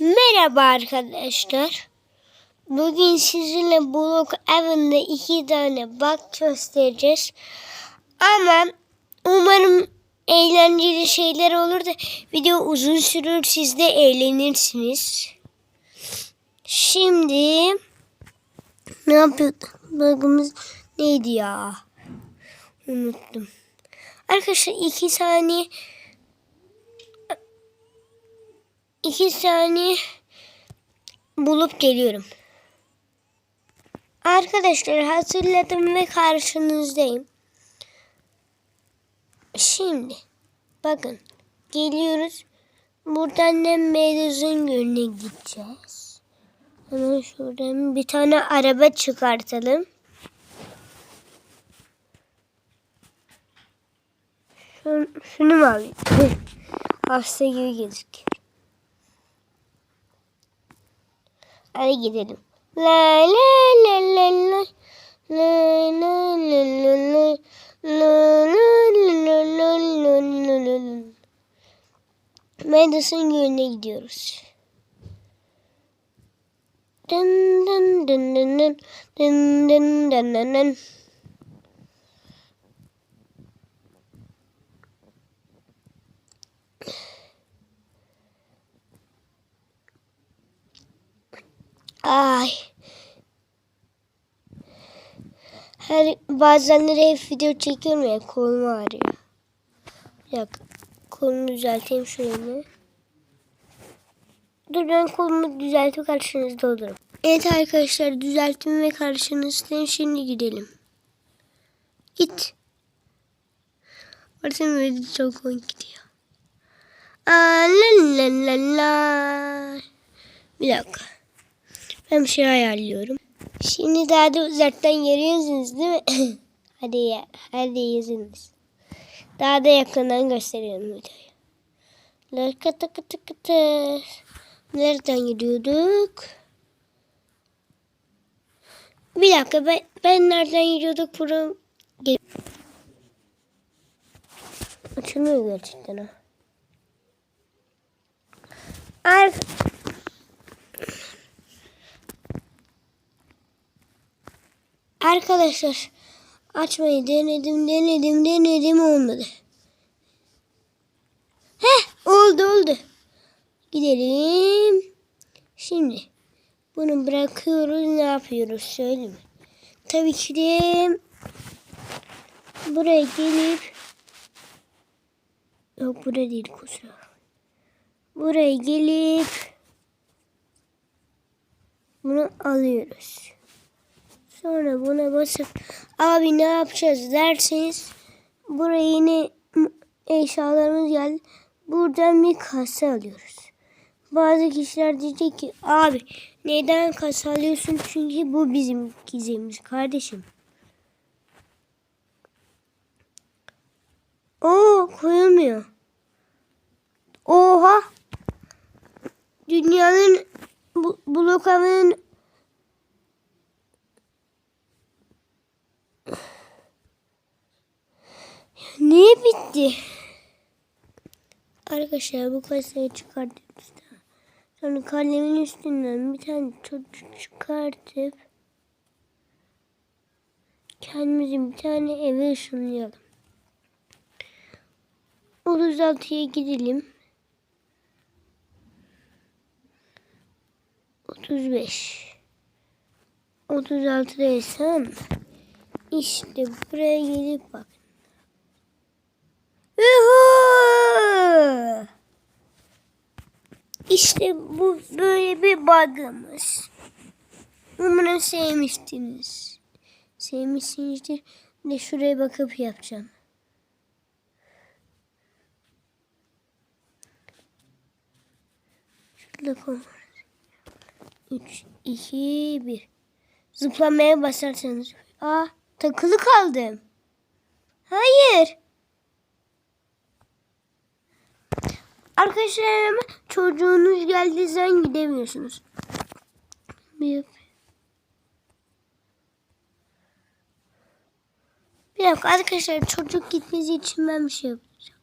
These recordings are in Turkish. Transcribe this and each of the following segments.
Merhaba arkadaşlar. Bugün sizinle Blok evinde iki tane bak göstereceğiz. Ama umarım eğlenceli şeyler olur da video uzun sürür siz de eğlenirsiniz. Şimdi ne yapıyorduk? Bugümüz neydi ya? Unuttum. Arkadaşlar iki saniye iki saniye bulup geliyorum. Arkadaşlar hatırladım ve karşınızdayım. Şimdi bakın geliyoruz. Buradan da Meduz'un gölüne gideceğiz. Hemen şuradan bir tane araba çıkartalım. Şunu, şunu mu alayım? Hasta gibi gözüküyor. Hadi gidelim. La la la la la. La la la la la. La la la la la la la la. Madison Gölü'ne gidiyoruz. Dın dın dın dın dın dın dın dın dın Ay. Her bazenleri hep video çekiyorum ya kolum ağrıyor. Bir dakika. Kolumu düzelteyim şöyle. Dur ben kolumu düzeltip karşınızda olurum. Evet arkadaşlar düzelttim ve karşınızdayım. Şimdi gidelim. Git. Ortam böyle çok komik gidiyor. Aa, la la la la. Bir dakika. Ben bir şey ayarlıyorum. Şimdi daha da uzaktan görüyorsunuz değil mi? hadi ya, hadi yazınız. Daha da yakından gösteriyorum videoyu. Lakata kata kata. Nereden gidiyorduk? Bir dakika ben, ben nereden gidiyorduk? Gel- Açılmıyor gerçekten ha. Ar Arkadaşlar açmayı denedim denedim denedim olmadı. Heh oldu oldu. Gidelim. Şimdi bunu bırakıyoruz ne yapıyoruz söyleyeyim. Tabii ki de buraya gelip yok buraya değil kusura. Buraya gelip bunu alıyoruz. Sonra buna basıp abi ne yapacağız derseniz buraya yine eşyalarımız geldi. Buradan bir kasa alıyoruz. Bazı kişiler diyecek ki abi neden kasa alıyorsun? Çünkü bu bizim gizemimiz kardeşim. Oo koyulmuyor. Oha. Dünyanın bu, blok avının Bitti? Arkadaşlar bu kasayı çıkartıyoruz. Sonra kalemin üstünden bir tane çocuk çıkartıp kendimizi bir tane eve ışınlayalım. 36'ya gidelim. 35 36'daysam işte buraya gelip bak. Yuhuu! İşte bu böyle bir bug'ımız. Umarım sevmiştiniz. Sevmişsinizdir. De şuraya bakıp yapacağım. Şurada koy. 3, 2, 1. Zıplamaya basarsanız. Aa takılı kaldım. Hayır. Arkadaşlar hemen çocuğunuz geldiği zaman gidemiyorsunuz. Bir, bir dakika arkadaşlar çocuk gitmesi için ben bir şey yapacağım.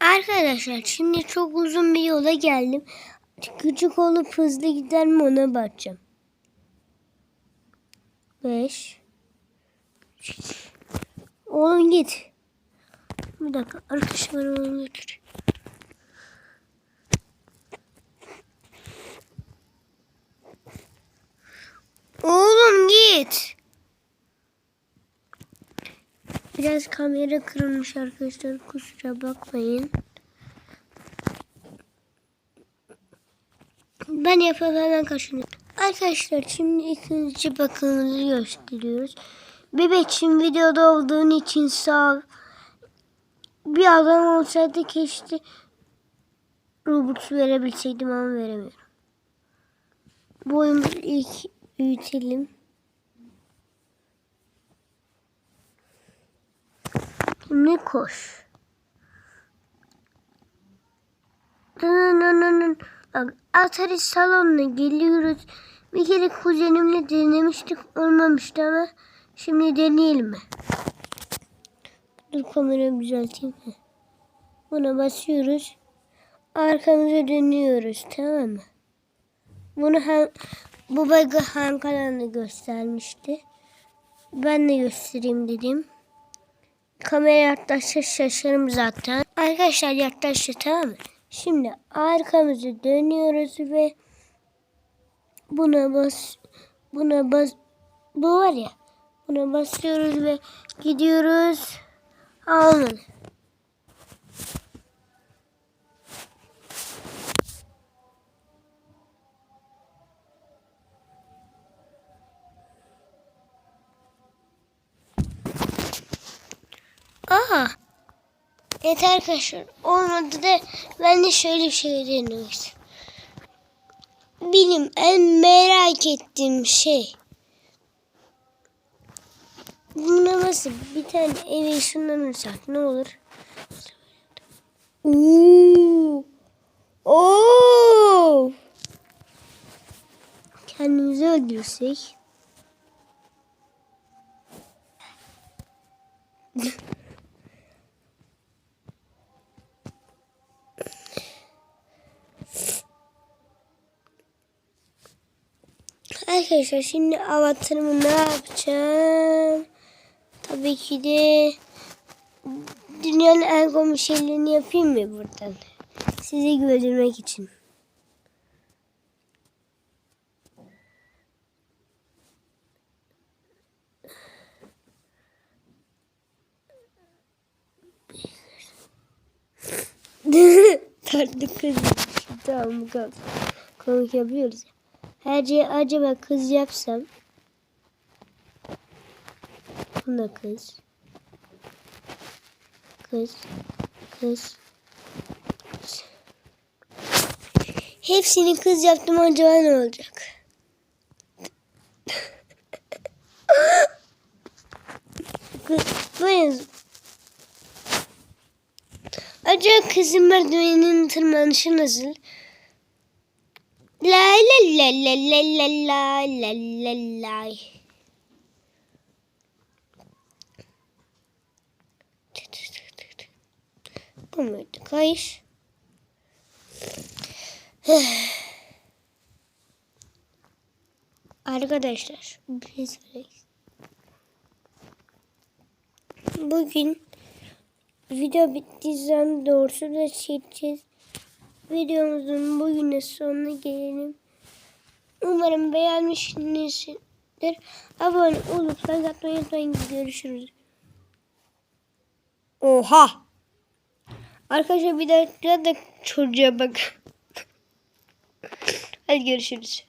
Arkadaşlar şimdi çok uzun bir yola geldim. Küçük olup hızlı gider mi ona bakacağım. 5 Oğlum git. Bir dakika arkadaşlar onu götür. Oğlum git. Biraz kamera kırılmış arkadaşlar kusura bakmayın. Ben yapıp hemen kaşınıyorum. Arkadaşlar şimdi ikinci bakımımızı gösteriyoruz. Bebekçim videoda olduğun için sağ ol. Bir adam olsaydı keşke Robux verebilseydim ama veremiyorum. Bu oyunu ilk büyütelim. Şimdi koş. Bak Atari salonuna geliyoruz. Bir kere kuzenimle denemiştik olmamıştı ama şimdi deneyelim mi? Dur kamerayı düzelteyim. Heh. Buna basıyoruz. Arkamıza dönüyoruz tamam mı? Bunu hem, bu bug'ı Han kanalında göstermişti. Ben de göstereyim dedim. Kamera yaklaşsa şaşarım zaten. Arkadaşlar yaklaştı tamam mı? Şimdi arkamızı dönüyoruz ve buna bas buna bas bu var ya buna basıyoruz ve gidiyoruz. Alın. Aha. Evet arkadaşlar olmadı da ben de şöyle bir şey deniyorum. Benim en merak ettiğim şey Buna nasıl bir tane eve ışınlanırsak ne olur? Oo! Oo! Kendimizi öldürsek. Arkadaşlar şimdi avatarımı ne yapacağım? Tabii ki de dünyanın en komik şeylerini yapayım mı buradan? Sizi güldürmek için. Tatlı kız. Tamam bu kadar. Komik yapıyoruz ya. Her şeyi acaba kız yapsam. Buna kız. Kız. Kız. Hepsini kız yaptım acaba ne olacak? Kız, böyle Acaba kızın merdivenin tırmanışı nasıl? La la la la la la la la la la. Muydu kayış? Arkadaşlar söyleyeyim. Bugün video bittiği zaman doğrusu da çekeceğiz. Videomuzun bugüne sonuna gelelim. Umarım beğenmişsinizdir. Abone olup like atmayı unutmayın. Görüşürüz. Oha! Arkadaşlar bir dakika da çocuğa bak. Hadi görüşürüz.